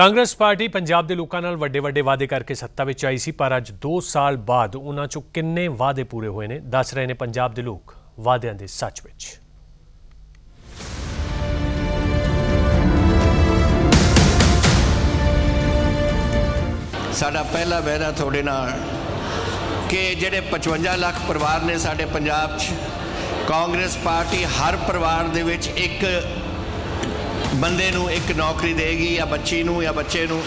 Congress party Punjab ਦੇ ਲੋਕਾਂ ਨਾਲ ਵੱਡੇ ਵੱਡੇ ਵਾਅਦੇ ਕਰਕੇ ਸੱਤਾ ਵਿੱਚ ਆਈ ਸੀ, ਪਰ ਅੱਜ 2 ਸਾਲ ਬਾਅਦ ਉਹਨਾਂ ਚੋਂ ਕਿੰਨੇ ਵਾਅਦੇ ਪੂਰੇ ਹੋਏ ਨੇ, ਦੱਸ ਰਹੇ ਨੇ ਪੰਜਾਬ ਦੇ ਲੋਕ ਵਾਅਦਿਆਂ ਦੇ ਸੱਚ ਵਿੱਚ। ਸਾਡਾ ਪਹਿਲਾ ਵਾਅਦਾ ਤੁਹਾਡੇ ਨਾਲ ਕਿ ਜਿਹੜੇ 55 ਲੱਖ ਪਰਿਵਾਰ ਨੇ ਸਾਡੇ ਪੰਜਾਬ 'ਚ, ਕਾਂਗਰਸ ਪਾਰਟੀ ਹਰ ਪਰਿਵਾਰ ਦੇ ਵਿੱਚ ਇੱਕ ਬੰਦੇ ਨੂੰ ਇੱਕ ਨੌਕਰੀ ਦੇਗੀ ਜਾਂ ਬੱਚੀ ਨੂੰ ਜਾਂ ਬੱਚੇ ਨੂੰ।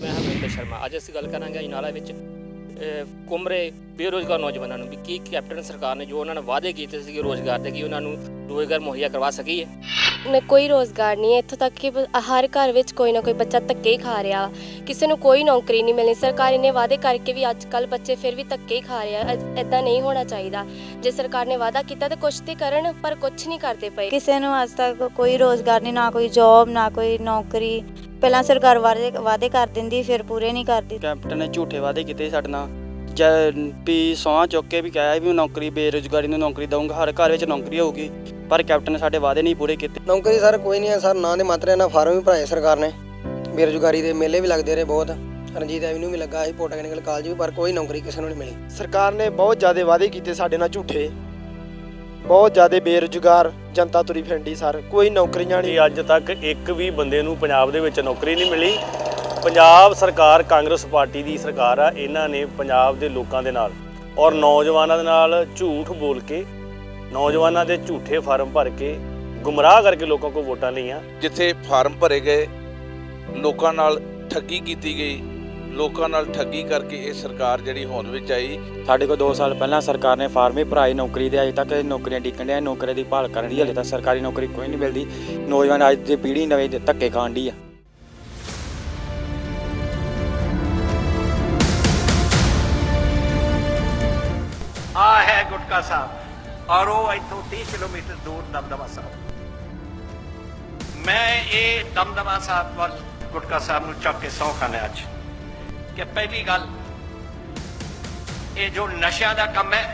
ਮੈਂ ਹਰਮਿੰਦਰ ਸ਼ਰਮਾ। ਅੱਜ ਅਸੀਂ ਗੱਲ ਕਰਾਂਗੇ ਇਨਾਲਾ ਵਿੱਚ ਅਹ, ਕੁਮਰੇ ਬੇਰੋਜ਼ਗਾਰ ਨੌਜਵਾਨਾਂ ਨੂੰ ਵੀ ਕੀ ਕੈਪਟਨ ਸਰਕਾਰ ਨੇ ਜੋ ਉਹਨਾਂ ਨੇ ਵਾਅਦੇ ਕੀਤੇ ਸੀ ਰੋਜ਼ਗਾਰ ਦੇ ਕਿ ਉਹਨਾਂ ਨੂੰ ਰੋਜ਼ਗਾਰ ਮੁਹੱਈਆ ਕਰਵਾ ਸਕੀ ਹੈ ਨੇ ਕੋਈ ਰੋਜ਼ਗਾਰ ਨਹੀਂ ਹੈ। ਇੱਥੋਂ ਤੱਕ ਕਿ ਹਰ ਘਰ ਵਿੱਚ ਕੋਈ ਨਾ ਕੋਈ ਬੱਚਾ ਧੱਕੇ ਹੀ ਖਾ ਰਿਹਾ। ਕਿਸੇ ਨੂੰ ਕੋਈ ਨੌਕਰੀ ਨਹੀਂ ਮਿਲਣੀ। ਸਰਕਾਰ ਨੇ ਵਾਅਦੇ ਕਰਕੇ ਵੀ ਅੱਜ ਕੱਲ ਬੱਚੇ ਫਿਰ ਵੀ ਧੱਕੇ ਹੀ ਖਾ ਰਹੇ ਐਦਾਂ ਨਹੀਂ ਹੋਣਾ ਚਾਹੀਦਾ। ਜੇ ਸਰਕਾਰ ਨੇ ਵਾਅਦਾ ਕੀਤਾ ਤਾਂ ਕੁਛ ਤੇ ਕਰਨ ਪਰ ਕੁਛ ਨਹੀਂ ਕਰਦੇ ਪਏ। ਕਿਸੇ ਨੂੰ ਅੱਜ ਤੱਕ ਕੋਈ ਰੋਜ਼ਗਾਰ ਨਹੀਂ ਨਾ ਕੋਈ ਜੌਬ ਨਾ ਕੋਈ ਨੌਕਰੀ। ਪਹਿਲਾਂ ਸਰਕਾਰ ਵਾਅਦੇ ਵਾਅਦੇ ਕਰ ਦਿੰਦੀ ਫਿਰ ਪੂਰੇ ਨਹੀਂ ਕਰਦੀ। ਕੈਪਟਨ ਨੇ ਝੂਠੇ ਵਾਅਦੇ ਕੀਤੇ ਸਾਡੇ ਨਾਲ। ਜੈ ਵੀ ਸੌਂ ਚੁੱਕ ਕੇ ਵੀ ਕਿਹਾ ਵੀ ਨੌਕਰੀ ਬੇਰੁਜ਼ਗਾਰੀ ਨੂੰ ਨੌਕਰੀ ਦਊਂਗਾ। ਹਰ ਘਰ ਵਿੱਚ ਨੌਕਰੀ ਹੋਊਗੀ। ਪਰ ਕੈਪਟਨ ਨੇ ਸਾਡੇ ਵਾਅਦੇ ਨਹੀਂ ਪੂਰੇ ਕੀਤੇ। ਨੌਕਰੀ ਸਰ ਕੋਈ ਨਹੀਂ ਹੈ ਸਰ ਨਾਂ ਦੇ ਮਾਤਰੇ ਨਾਲ ਫਾਰਮ ਵੀ ਭਰਾਏ ਸਰਕਾਰ ਨੇ। ਬੇਰੁਜ਼ਗਾਰੀ ਦੇ ਮੇਲੇ ਵੀ ਲੱਗਦੇ ਰਹੇ ਬਹੁਤ। ਰਣਜੀਤ ਐਵਨਿਊ ਵੀ ਲੱਗਾ ਸੀ ਪੋਟੈਕਨੀਕਲ ਕਾਲਜ ਵੀ ਪਰ ਕੋਈ ਨੌਕਰੀ ਕਿਸੇ ਨੂੰ ਨਹੀਂ ਮਿਲੀ। ਸਰਕਾਰ ਨੇ ਬਹੁਤ ਜ਼ਿਆਦਾ ਵਾਅਦੇ ਕੀਤੇ ਸਾਡੇ ਨਾਲ ਝੂਠੇ। ਬਹੁਤ ਜ਼ਿਆਦਾ ਬੇਰੁਜ਼ਗਾਰ ਜਨਤਾ ਤੁਰੀ ਫਿਰਦੀ ਸਰ ਕੋਈ ਨੌਕਰੀਆਂ ਨਹੀਂ। ਅੱਜ ਤੱਕ ਇੱਕ ਵੀ ਬੰਦੇ ਨੂੰ ਪੰਜਾਬ ਦੇ ਵਿੱਚ ਨੌਕਰੀ ਨਹੀਂ ਮਿਲੀ। ਪੰਜਾਬ ਸਰਕਾਰ ਕਾਂਗਰਸ ਪਾਰਟੀ ਦੀ ਸਰਕਾਰ ਆ ਇਹਨਾਂ ਨੇ ਪੰਜਾਬ ਦੇ ਲੋਕਾਂ ਦੇ ਨਾਲ ਔਰ ਨੌਜਵਾਨਾਂ ਦੇ ਨਾਲ ਝੂਠ ਬੋਲ ਕੇ ਨੌਜਵਾਨਾਂ ਦੇ ਝੂਠੇ ਫਾਰਮ ਭਰ ਕੇ ਗੁੰਮਰਾਹ ਕਰਕੇ ਲੋਕਾਂ ਕੋਲ ਵੋਟਾਂ ਲਈਆਂ। ਜਿੱਥੇ ਫਾਰਮ ਭਰੇ ਗਏ ਲੋਕਾਂ ਨਾਲ ਠੱਗੀ ਕੀਤੀ ਗਈ ਲੋਕਾਂ ਨਾਲ ਠੱਗੀ ਕਰਕੇ ਇਹ ਸਰਕਾਰ ਜਿਹੜੀ ਹੋਂਦ ਵਿੱਚ ਆਈ। ਸਾਡੇ ਕੋਲ 2 ਸਾਲ ਪਹਿਲਾਂ ਸਰਕਾਰ ਨੇ ਫਾਰਮ ਹੀ ਭਰਾਈ ਨੌਕਰੀ ਦੇ ਅਜੇ ਤੱਕ ਨੌਕਰੀਆਂ ਡਿੱਕਣ ਡਿਆ ਨੌਕਰੀਆਂ ਦੀ ਭਾਲ ਕਰਨ ਦੀ ਹਲੇ ਤੱਕ ਸਰਕਾਰੀ ਨੌਕਰੀ ਕੋਈ ਨਹੀਂ ਮਿਲਦੀ। ਨੌਜਵਾਨ ਅੱਜ ਦੀ ਪੀੜ੍ਹੀ ਨਵੇਂ ਦੇ ਧੱਕੇ ਖਾਣ ਡਈ ਆ। ਆ ਹੈ ਗੁਟਕਾ ਸਾਹਿਬ। ਔਰ ਉਹ ਇੱਥੋਂ 30 ਕਿਲੋਮੀਟਰ ਦੂਰ ਦਮਦਮਾ ਸਾਹਿਬ। ਮੈਂ ਇਹ ਦਮਦਮਾ ਸਾਹਿਬ ਵੱਲ ਗੁਟਕਾ ਸਾਹਿਬ ਨੂੰ ਚੱਕ ਕੇ ਸੌ ਖਾਨੇ ਅੱਜ। ਕਿ ਪਹਿਲੀ ਗੱਲ, ਇਹ ਜੋ ਨਸ਼ਿਆਂ ਦਾ ਕੰਮ ਹੈ,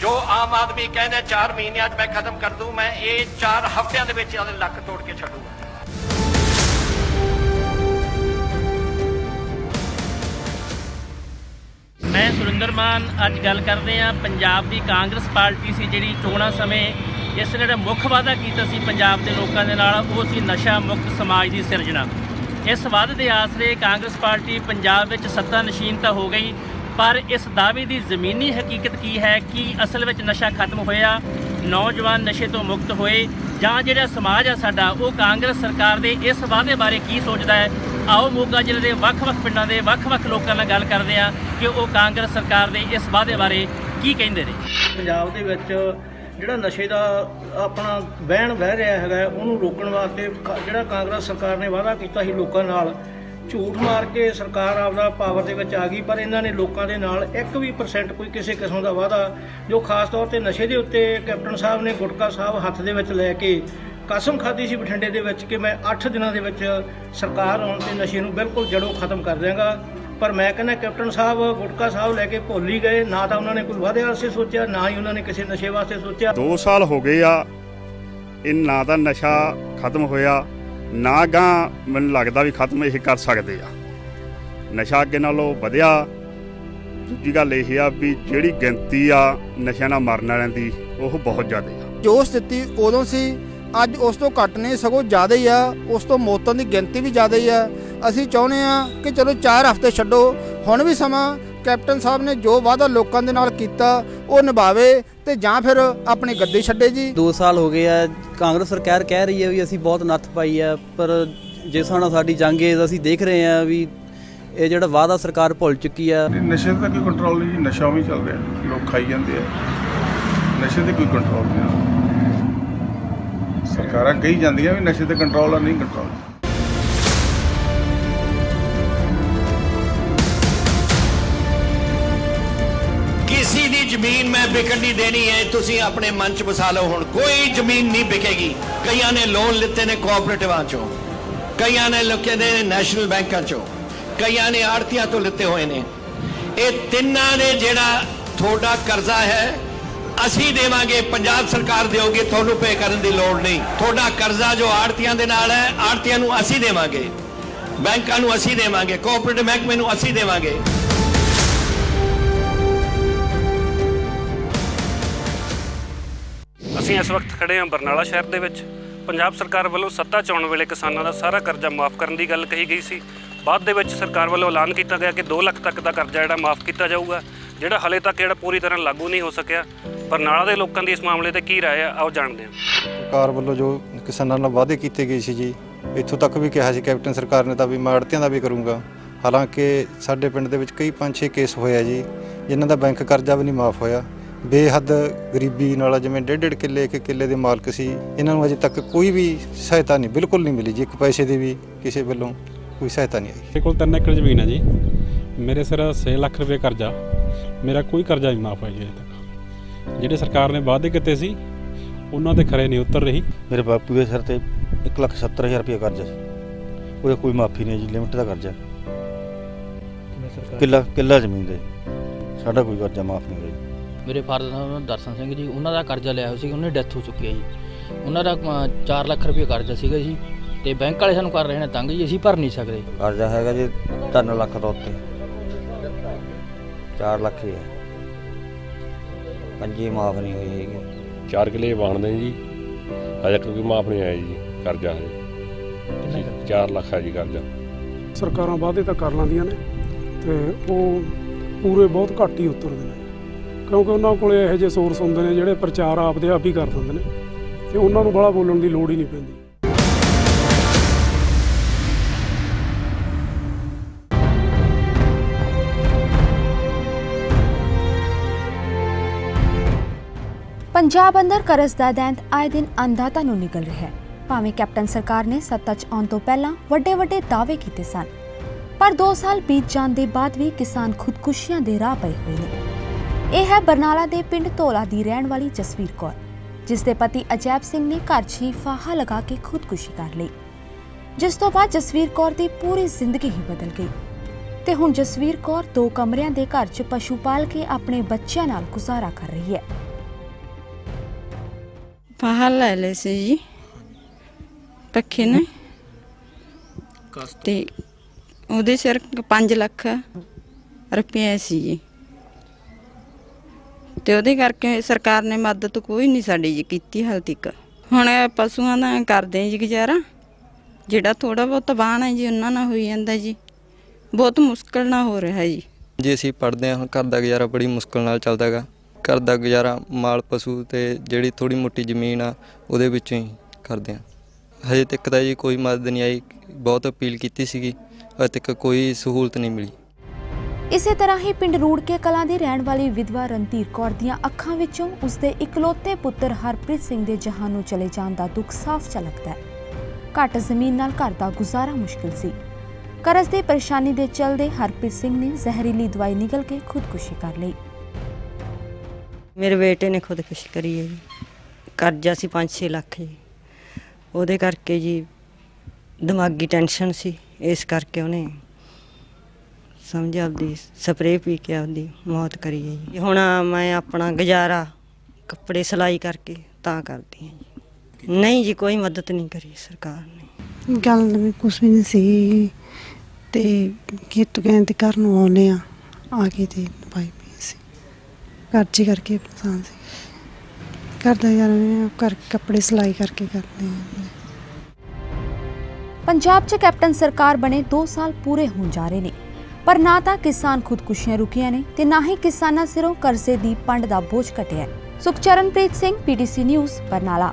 ਜੋ ਆਮ ਆਦਮੀ ਕਹਿੰਦਾ 4 ਮਹੀਨਿਆਂ 'ਚ ਮੈਂ ਖਤਮ ਕਰ ਦੂੰ, ਮੈਂ ਇਹ 4 ਹਫ਼ਤਿਆਂ ਦੇ ਵਿੱਚ ਇਹਦੇ ਲੱਕ ਤੋੜ ਕੇ ਛੱਡੂਗਾ। ਮੈਂ ਸੁਰਿੰਦਰ ਮਾਨ ਅੱਜ ਗੱਲ ਕਰਦੇ ਆ ਪੰਜਾਬ ਦੀ ਕਾਂਗਰਸ ਪਾਰਟੀ ਸੀ ਜਿਹੜੀ ਚੋਣਾਂ ਸਮੇਂ ਇਸ ਨੇ ਜਿਹੜਾ ਮੁੱਖ ਵਾਅਦਾ ਕੀਤਾ ਸੀ ਪੰਜਾਬ ਦੇ ਲੋਕਾਂ ਦੇ ਨਾਲ, ਉਹ ਸੀ ਨਸ਼ਾ ਮੁਕਤ ਸਮਾਜ ਦੀ ਸਿਰਜਣਾ। ਇਸ ਵਾਅਦੇ ਦੇ ਆਸਰੇ ਕਾਂਗਰਸ ਪਾਰਟੀ ਪੰਜਾਬ ਵਿੱਚ ਸੱਤਾ ਨਸ਼ੀਨ ਤਾਂ ਹੋ ਗਈ, ਪਰ ਇਸ ਦਾਅਵੇ ਦੀ ਜ਼ਮੀਨੀ ਹਕੀਕਤ ਕੀ ਹੈ? ਕਿ ਅਸਲ ਵਿੱਚ ਨਸ਼ਾ ਖਤਮ ਹੋਇਆ? ਨੌਜਵਾਨ ਨਸ਼ੇ ਤੋਂ ਮੁਕਤ ਹੋਏ ਜਾਂ ਜਿਹੜਾ ਸਮਾਜ ਆ ਸਾਡਾ, ਉਹ ਕਾਂਗਰਸ ਸਰਕਾਰ ਦੇ ਇਸ ਵਾਅਦੇ ਬਾਰੇ ਕੀ ਸੋਚਦਾ ਹੈ? ਆਓ ਮੋਗਾ ਜ਼ਿਲ੍ਹੇ ਦੇ ਵੱਖ-ਵੱਖ ਪਿੰਡਾਂ ਦੇ ਵੱਖ-ਵੱਖ ਲੋਕਾਂ ਨਾਲ ਗੱਲ ਕਰਦੇ ਆ ਕਿ ਉਹ ਕਾਂਗਰਸ ਸਰਕਾਰ ਦੇ ਇਸ ਵਾਅਦੇ ਬਾਰੇ ਕੀ ਕਹਿੰਦੇ ਨੇ। ਪੰਜਾਬ ਦੇ ਵਿੱਚ ਜਿਹੜਾ ਨਸ਼ੇ ਦਾ ਆਪਣਾ ਵਹਿਣ ਵਹਿ ਰਿਹਾ ਹੈਗਾ, ਉਹਨੂੰ ਰੋਕਣ ਵਾਸਤੇ ਜਿਹੜਾ ਕਾਂਗਰਸ ਸਰਕਾਰ ਨੇ ਵਾਅਦਾ ਕੀਤਾ ਸੀ ਲੋਕਾਂ ਨਾਲ, ਝੂਠ ਮਾਰ ਕੇ ਸਰਕਾਰ ਆਪਦਾ ਪਾਵਰ ਦੇ ਵਿੱਚ ਆ ਗਈ, ਪਰ ਇਹਨਾਂ ਨੇ ਲੋਕਾਂ ਦੇ ਨਾਲ 1 ਵੀ ਪਰਸੈਂਟ ਕੋਈ ਕਿਸੇ ਕਿਸਮ ਦਾ ਵਾਅਦਾ, ਜੋ ਖਾਸ ਤੌਰ ਤੇ ਨਸ਼ੇ ਦੇ ਉੱਤੇ ਕੈਪਟਨ ਸਾਹਿਬ ਨੇ ਗੁਟਕਾ ਸਾਹਿਬ ਹੱਥ ਦੇ ਵਿੱਚ ਲੈ ਕੇ ਕਸਮ ਖਾਧੀ ਸੀ ਬਠਿੰਡੇ ਦੇ ਵਿੱਚ ਕਿ ਮੈਂ 8 ਦਿਨਾਂ ਦੇ ਵਿੱਚ ਸਰਕਾਰ ਆਉਣ ਤੇ ਨਸ਼ੇ ਨੂੰ ਬਿਲਕੁਲ ਜੜੋਂ ਖਤਮ ਕਰ ਦਿਆਂਗਾ। ਪਰ ਮੈਂ ਕਹਿੰਦਾ ਕੈਪਟਨ ਸਾਹਿਬ ਗੁਟਕਾ ਸਾਹਿਬ ਲੈ ਕੇ ਭੁੱਲ ਹੀ ਗਏ ਨਾ ਤਾਂ ਉਹਨਾਂ ਨੇ ਕੋਈ ਵਾਅਦੇ ਵਾਸਤੇ ਸੋਚਿਆ ਨਾ ਹੀ ਉਹਨਾਂ ਨੇ ਕਿਸੇ ਨਸ਼ੇ ਵਾਸਤੇ ਸੋਚਿਆ। 2 ਸਾਲ ਹੋ ਗਏ ਆ ਇਹ ਨਾ ਤਾਂ ਨਸ਼ਾ ਖਤਮ ਹੋਇਆ ਨਾ ਗਾਂ ਮੈਨੂੰ ਲੱਗਦਾ ਵੀ ਖਤਮ ਇਹ ਕਰ ਸਕਦੇ ਆ। ਨਸ਼ਾ ਅੱਗੇ ਨਾਲੋਂ ਵਧਿਆ। ਦੂਜੀ ਗੱਲ ਇਹ ਆ ਵੀ ਜਿਹੜੀ ਗਿਣਤੀ ਆ ਨਸ਼ਿਆਂ ਨਾਲ ਮਰਨ ਵਾਲਿਆਂ ਦੀ ਉਹ ਬਹੁਤ ਜ਼ਿਆਦਾ ਆ। ਜੋ ਸਥਿਤੀ ਉਦੋਂ ਸੀ ਅੱਜ ਉਸ ਤੋਂ ਘੱਟ ਨਹੀਂ ਸਗੋਂ ਜ਼ਿਆਦਾ ਹੀ ਆ। ਉਸ ਤੋਂ ਮੌਤਾਂ ਦੀ ਗਿਣਤੀ ਵੀ ਜ਼ਿਆਦਾ ਹੀ ਆ। ਅਸੀਂ ਚਾਹੁੰਦੇ ਆ ਕਿ ਚਲੋ 4 ਹਫ਼ਤੇ ਛੱਡੋ। ਹੁਣ ਵੀ ਸਮਾਂ ਕੈਪਟਨ ਸਾਹਿਬ ਨੇ ਜੋ ਵਾਅਦਾ ਲੋਕਾਂ ਦੇ ਨਾਲ ਕੀਤਾ ਉਹ ਨਿਭਾਵੇ ਤੇ ਜਾਂ ਫਿਰ ਆਪਣੀ ਗੱਦੀ ਛੱਡੇ ਜੀ। 2 ਸਾਲ ਹੋ ਗਏ ਆ। ਕਾਂਗਰਸ ਸਰਕਾਰ ਕਹਿ ਰਹੀ ਹੈ ਵੀ ਅਸੀਂ ਬਹੁਤ ਨੱਥ ਪਾਈ ਆ ਪਰ ਜਿਸ ਨਾਲ ਸਾਡੀ ਜੰਗ ਹੈ ਅਸੀਂ ਦੇਖ ਰਹੇ ਆ ਵੀ ਇਹ ਜਿਹੜਾ ਵਾਅਦਾ ਸਰਕਾਰ ਭੁੱਲ ਚੁੱਕੀ ਆ। ਨਸ਼ੇ ਦਾ ਕੋਈ ਕੰਟਰੋਲ ਨਹੀਂ ਜੀ। ਨਸ਼ਾ ਵੀ ਚੱਲ ਰਿਹਾ। ਲੋਕ ਖਾਈ ਜਾਂਦੇ ਆ। ਨਸ਼ੇ ਤੇ ਕੋਈ ਕੰਟਰੋਲ ਨਹੀਂ ਸਰਕਾਰਾਂ ਕਹੀ ਜਾਂਦੀਆਂ ਵੀ ਨਸ਼ੇ ਤੇ ਕੰਟਰੋਲ ਆ, ਨਹੀਂ ਕੰਟਰੋਲ ਕਿਸੇ ਦੀ ਜ਼ਮੀਨ ਮੈਂ ਵਿਕਣ ਨਹੀਂ ਦੇਣੀ ਹੈ, ਤੁਸੀਂ ਆਪਣੇ ਮਨ ਚ ਵਸਾ ਲਓ ਹੁਣ। ਕੋਈ ਜ਼ਮੀਨ ਨਹੀਂ ਵਿਕੇਗੀ। ਕਈਆਂ ਨੇ ਲੋਨ ਲਿੱਤੇ ਨੇ ਕੋਆਪਰੇਟਿਵਾਂ ਚੋਂ। ਕਈਆਂ ਨੇ ਲੋਕਾਂ ਨੇ ਨੈਸ਼ਨਲ ਬੈਂਕਾਂ ਚੋਂ। ਕਈਆਂ ਨੇ ਆੜਤੀਆਂ ਤੋਂ ਲਿੱਤੇ ਹੋਏ ਨੇ। ਇਹ ਤਿੰਨਾਂ ਨੇ ਜਿਹੜਾ ਤੁਹਾਡਾ ਕਰਜ਼ਾ ਹੈ ਅਸੀਂ ਦੇਵਾਂਗੇ, ਪੰਜਾਬ ਸਰਕਾਰ ਦੇਊਗੀ ਤੁਹਾਨੂੰ ਪੇ ਕਰਨ ਦੀ ਲੋੜ ਨਹੀਂ। ਤੁਹਾਡਾ ਕਰਜ਼ਾ ਜੋ ਆੜਤੀਆਂ ਦੇ ਨਾਲ ਹੈ, ਆੜਤੀਆਂ ਨੂੰ ਅਸੀਂ ਦੇਵਾਂਗੇ। ਬੈਂਕਾਂ ਨੂੰ ਅਸੀਂ ਦੇਵਾਂਗੇ, ਕੋਆਪਰੇਟਿਵ ਮਹਿਕਮੇ ਨੂੰ ਅਸੀਂ ਦੇਵਾਂਗੇ। ਅਸੀਂ ਇਸ ਵਕਤ ਖੜੇ ਹਾਂ ਬਰਨਾਲਾ ਸ਼ਹਿਰ ਦੇ ਵਿੱਚ। ਪੰਜਾਬ ਸਰਕਾਰ ਵੱਲੋਂ ਸੱਤਾ ਚਾਉਣ ਵੇਲੇ ਕਿਸਾਨਾਂ ਦਾ ਸਾਰਾ ਕਰਜ਼ਾ ਮਾਫ ਕਰਨ ਦੀ ਗੱਲ ਕਹੀ ਗਈ ਸੀ। ਬਾਅਦ ਦੇ ਵਿੱਚ ਸਰਕਾਰ ਵੱਲੋਂ ਐਲਾਨ ਕੀਤਾ ਗਿਆ ਕਿ 2 ਲੱਖ ਤੱਕ ਦਾ ਕਰਜ਼ਾ ਜਿਹੜਾ ਮਾਫ ਕੀਤਾ ਜਾਊਗਾ। ਜਿਹੜਾ ਹਲੇ ਤੱਕ ਜਿਹੜਾ ਪੂਰੀ ਤਰ੍ਹਾਂ ਲਾਗੂ ਨਹੀਂ ਹੋ ਸਕਿਆ ਬਰਨਾਲਾ ਦੇ ਲੋਕਾਂ ਦੀ ਇਸ ਮਾਮਲੇ ਤੇ ਕੀ ਰਾਏ ਆ ਆਓ ਜਾਣਦੇ ਹਾਂ। ਸਰਕਾਰ ਵੱਲੋਂ ਜੋ ਕਿਸਾਨਾਂ ਨਾਲ ਵਾਅਦੇ ਕੀਤੇ ਗਏ ਸੀ ਜੀ ਇੱਥੋਂ ਤੱਕ ਵੀ ਕਿਹਾ ਸੀ ਕੈਪਟਨ ਸਰਕਾਰ ਨੇ ਤਾਂ ਵੀ ਮੈਂ ਆੜ੍ਹਤੀਆਂ ਦਾ ਵੀ ਕਰੂੰਗਾ। ਹਾਲਾਂਕਿ ਸਾਡੇ ਪਿੰਡ ਦੇ ਵਿੱਚ ਕਈ ਪੰਜ ਛੇ ਕੇਸ ਹੋਇਆ ਜੀ ਜਿਨ੍ਹਾਂ ਦਾ ਬੈਂਕ ਕਰਜ਼ਾ ਵੀ ਨਹੀਂ ਮਾਫ ਹੋਇਆ। ਬੇਹੱਦ ਗਰੀਬੀ ਨਾਲ ਜਿਵੇਂ ਡੇਢ ਡੇਢ ਕਿੱਲੇ ਇੱਕ ਕਿੱਲੇ ਦੇ ਮਾਲਕ ਸੀ ਇਹਨਾਂ ਨੂੰ ਅਜੇ ਤੱਕ ਕੋਈ ਵੀ ਸਹਾਇਤਾ ਨਹੀਂ ਬਿਲਕੁਲ ਨਹੀਂ ਮਿਲੀ ਜੀ ਇੱਕ ਪੈਸੇ ਦੀ ਵੀ ਕਿਸੇ ਵੱਲੋਂ ਕੋਈ ਸਹਾਇਤਾ ਨਹੀਂ ਆਈ। ਮੇਰੇ ਕੋਲ 3 ਏਕੜ ਜ਼ਮੀਨ ਹੈ ਜੀ। ਮੇਰੇ ਸਿਰ 6 ਲੱਖ ਰੁਪਏ ਕਰਜ਼ਾ। ਮੇਰਾ ਕੋਈ ਕਰਜ਼ਾ ਨਹੀਂ ਮਾਫ ਹੋਇਆ ਜੀ ਅਜੇ ਤੱਕ। ਜਿਹੜੇ ਸਰਕਾਰ ਨੇ ਵਾਅਦੇ ਕੀਤੇ ਸੀ ਉਹਨਾਂ ਤੇ ਖਰੇ ਨਹੀਂ ਉਤਰ ਰਹੀ। ਮੇਰੇ ਬਾਪੂ ਦੇ ਸਿਰ ਤੇ 170000 ਰੁਪਏ ਕਰਜ਼ਾ ਸੀ। ਉਹਦਾ ਕੋਈ ਮਾਫੀ ਨਹੀਂ ਜੀ ਲਿਮਟ ਦਾ ਕਰਜ਼ਾ। ਕਿੱਲਾ ਕਿੱਲਾ ਜ਼ਮੀਨ ਦੇ। ਸਾਡਾ ਕੋਈ ਕਰਜ਼ਾ ਮਾਫ ਨਹੀਂ ਹੋਇਆ ਮੇਰੇ ਫਾਦਰ ਦਾ ਨਾਮ ਦਰਸ਼ਨ ਸਿੰਘ ਜੀ ਉਹਨਾਂ ਦਾ ਕਰਜ਼ਾ ਲਿਆ ਹੋਇਆ ਸੀ ਉਹਨਾਂ ਦੀ ਡੈਥ ਹੋ ਚੁੱਕੀ ਹੈ ਜੀ। ਉਹਨਾਂ ਦਾ 4 ਲੱਖ ਰੁਪਏ ਕਰਜ਼ਾ ਸੀਗਾ ਜੀ। ਤੇ ਬੈਂਕ ਵਾਲੇ ਸਾਨੂੰ ਕਰ ਰਹੇ ਨੇ ਤੰਗ ਜੀ ਅਸੀਂ ਭਰ ਨਹੀਂ ਸਕਦੇ। ਕਰਜ਼ਾ ਹੈਗਾ ਜੀ 3 ਲੱਖ ਤੋਂ ਉੱਤੇ। 4 ਲੱਖ ਹੀ ਹੈ। ਪੰਜੀ ਮਾਫ ਨਹੀਂ ਹੋਈ ਹੈਗੀ। ਚਾਰ ਕਿਲੇ ਬਣਦੇ ਜੀ। ਅਜੇ ਤੱਕ ਕੋਈ ਮਾਫ ਨਹੀਂ ਆਇਆ ਜੀ ਕਰਜ਼ਾ ਹਜੇ। 4 ਲੱਖ ਹੈ ਜੀ ਕਰਜ਼ਾ। ਸਰਕਾਰਾਂ ਵਾਅਦੇ ਤਾਂ ਕਰ ਲੈਂਦੀਆਂ ਨੇ ਤੇ ਉਹ ਪੂਰੇ ਬਹੁਤ ਘੱਟ ਹੀ ਉਤਰਦੇ ਨੇ। ਕਿਉਂਕਿ ਉਹਨਾਂ ਕੋਲੇ ਇਹੋ ਜਿਹੇ ਸੋਰਸ ਹੁੰਦੇ ਨੇ ਜਿਹੜੇ ਪ੍ਰਚਾਰ ਆਪਦੇ ਆਪ ਹੀ ਕਰ ਦਿੰਦੇ ਨੇ ਤੇ ਉਹਨਾਂ ਨੂੰ ਬੜਾ ਬੋਲਣ ਦੀ ਲੋੜ ਹੀ ਨਹੀਂ ਪੈਂਦੀ। ਪੰਜਾਬ ਅੰਦਰ ਕਰਜ਼ ਦਾ ਦੈਂਤ ਆਏ ਦਿਨ ਅੰਦਾਤਾ ਨੂੰ ਨਿਕਲ ਰਿਹਾ ਹੈ। ਭਾਵੇਂ ਕੈਪਟਨ ਸਰਕਾਰ ਨੇ ਸੱਤਾ 'ਚ ਆਉਣ ਤੋਂ ਪਹਿਲਾਂ ਵੱਡੇ ਵੱਡੇ ਦਾਅਵੇ ਕੀਤੇ ਸਨ, ਪਰ 2 ਸਾਲ ਬੀਤ ਜਾਣ ਦੇ ਬਾਅਦ ਵੀ ਕਿਸਾਨ ਖੁਦਕੁਸ਼ੀਆਂ ਦੇ ਰਾਹ ਪਏ ਹੋਏ ਨੇ। ਇਹ ਹੈ ਬਰਨਾਲਾ ਦੇ ਪਿੰਡ ਧੋਲਾ ਦੀ ਰਹਿਣ ਵਾਲੀ ਜਸਵੀਰ ਕੌਰ, ਜਿਸ ਦੇ ਪਤੀ ਅਜੈਬ ਸਿੰਘ ਨੇ ਘਰ 'ਚ ਹੀ ਫਾਹਾ ਲਗਾ ਕੇ ਖੁਦਕੁਸ਼ੀ ਕਰ ਲਈ। ਜਿਸ ਤੋਂ ਬਾਅਦ ਜਸਵੀਰ ਕੌਰ ਦੀ ਪੂਰੀ ਜ਼ਿੰਦਗੀ ਹੀ ਬਦਲ ਗਈ ਤੇ ਹੁਣ ਜਸਵੀਰ ਕੌਰ ਦੋ ਕਮਰਿਆਂ ਦੇ ਘਰ 'ਚ ਪਸ਼ੂ ਪਾਲ ਕੇ ਆਪਣੇ ਬੱਚਿਆਂ ਨਾਲ ਗੁਜ਼ਾਰਾ ਕਰ ਰਹੀ ਹੈ। ਫਾਹਾ ਲੈ ਲਏ ਸੀ ਜੀ ਪੱਖੇ ਨੇ ਤੇ ਉਹਦੇ ਸਿਰ 5 ਲੱਖ ਰੁਪਏ ਸੀ ਜੀ ਤੇ ਉਹਦੇ ਕਰਕੇ ਸਰਕਾਰ ਨੇ ਮਦਦ ਕੋਈ ਨਹੀਂ ਸਾਡੀ ਜੀ ਕੀਤੀ ਹਾਲ ਤੱਕ ਹੁਣ ਪਸ਼ੂਆਂ ਦਾ ਕਰਦੇ ਜੀ ਗੁਜ਼ਾਰਾ ਜਿਹੜਾ ਥੋੜਾ ਬਹੁਤ ਬਾਣ ਹੈ ਜੀ ਉਹਨਾਂ ਨਾਲ ਹੋਈ ਜਾਂਦਾ ਜੀ ਬਹੁਤ ਮੁਸ਼ਕਲ ਨਾਲ ਹੋ ਰਿਹਾ ਜੀ ਜੇ ਅਸੀਂ ਪੜਦੇ ਹਾਂ ਘਰ ਦਾ ਗੁਜ਼ਾਰਾ ਬੜੀ ਮੁਸ਼ਕਲ ਨਾਲ ਚੱਲਦਾ ਹੈਗਾ ਘਰ ਦਾ ਗੁਜ਼ਾਰਾ ਮਾਲ, ਪਸ਼ੂ ਤੇ ਜਿਹੜੀ ਥੋੜੀ ਮੋਟੀ ਜ਼ਮੀਨ ਆ, ਉਹਦੇ ਵਿੱਚੋਂ ਹੀ ਕਰਦੇ ਹਾਂ। ਹਜੇ ਤੱਕ ਤਾਂ ਜੀ ਕੋਈ ਮਦਦ ਨਹੀਂ ਆਈ, ਬਹੁਤ ਅਪੀਲ ਕੀਤੀ ਸੀਗੀ, ਹਜੇ ਤੱਕ ਕੋਈ ਸਹੂਲਤ ਨਹੀਂ ਮਿਲੀ। ਇਸੇ ਤਰ੍ਹਾਂ ਹੀ ਪਿੰਡ ਰੂੜਕੇ ਕਲਾਂ ਦੀ ਰਹਿਣ ਵਾਲੀ ਵਿਧਵਾ ਰਣਧੀਰ ਕੌਰ ਦੀਆਂ ਅੱਖਾਂ ਵਿੱਚੋਂ ਉਸਦੇ ਇਕਲੌਤੇ ਪੁੱਤਰ ਹਰਪ੍ਰੀਤ ਸਿੰਘ ਦੇ ਜਹਾਨ ਨੂੰ ਚਲੇ ਜਾਣ ਦਾ ਦੁੱਖ ਸਾਫ਼ ਝਲਕਦਾ ਹੈ। ਘੱਟ ਜ਼ਮੀਨ ਨਾਲ ਘਰ ਦਾ ਗੁਜ਼ਾਰਾ ਮੁਸ਼ਕਿਲ ਸੀ। ਕਰਜ਼ ਦੀ ਪਰੇਸ਼ਾਨੀ ਦੇ ਚਲਦੇ ਹਰਪ੍ਰੀਤ ਸਿੰਘ ਨੇ ਜ਼ਹਿਰੀਲੀ ਦਵਾਈ ਨਿਗਲ ਕੇ ਖੁਦਕੁਸ਼ੀ ਕਰ ਲਈ। ਮੇਰੇ ਬੇਟੇ ਨੇ ਖੁਦਕੁਸ਼ੀ ਕਰੀ ਹੈ ਜੀ। ਕਰਜ਼ਾ ਸੀ 5-6 ਲੱਖ ਜੀ। ਉਹਦੇ ਕਰਕੇ ਜੀ ਦਿਮਾਗੀ ਟੈਨਸ਼ਨ ਸੀ, ਇਸ ਕਰਕੇ ਉਹਨੇ ਸਮਝ ਆਪਦੀ ਸਪਰੇਅ ਪੀ ਕੇ ਆਪਦੀ ਮੌਤ ਕਰੀ ਹੈ ਜੀ। ਹੁਣ ਮੈਂ ਆਪਣਾ ਗੁਜ਼ਾਰਾ, ਕੱਪੜੇ ਸਿਲਾਈ ਕਰਕੇ ਤਾਂ ਕਰਦੀ ਹਾਂ ਜੀ। ਨਹੀਂ ਜੀ, ਕੋਈ ਮਦਦ ਨਹੀਂ ਕਰੀ ਸਰਕਾਰ ਨੇ। ਗੱਲ ਵੀ ਕੁਛ ਵੀ ਨਹੀਂ ਸੀ। ਤੇ ਖੇਤ ਕਹਿੰਦੇ ਘਰ ਨੂੰ ਆਉਨੇ ਆ ਆ ਕੇ ਤੇ ਘਰ 'ਚ ਹੀ ਕਰਕੇ ਪਸੰਦ ਸੀ। ਕਰਦਾ ਯਾਰ ਕਰ, ਕੱਪੜੇ ਸਿਲਾਈ ਕਰਕੇ ਕਰਦੇ ਆ। ਪੰਜਾਬ 'ਚ ਕੈਪਟਨ ਸਰਕਾਰ ਬਣੇ 2 ਸਾਲ ਪੂਰੇ ਹੋਣ ਜਾ ਰਹੇ ਨੇ। ਪਰ ਨਾ ਤਾਂ ਕਿਸਾਨ ਖੁਦਕੁਸ਼ੀਆਂ ਰੁਕੀਆਂ ਨੇ ਤੇ ਨਾ ਹੀ ਕਿਸਾਨਾਂ ਸਿਰੋਂ ਕਰਜ਼ੇ ਦੀ ਪੰਡ ਦਾ ਬੋਝ ਘਟਿਆ ਹੈ। Sukhcharanpreet Singh, PTC news, Barnala.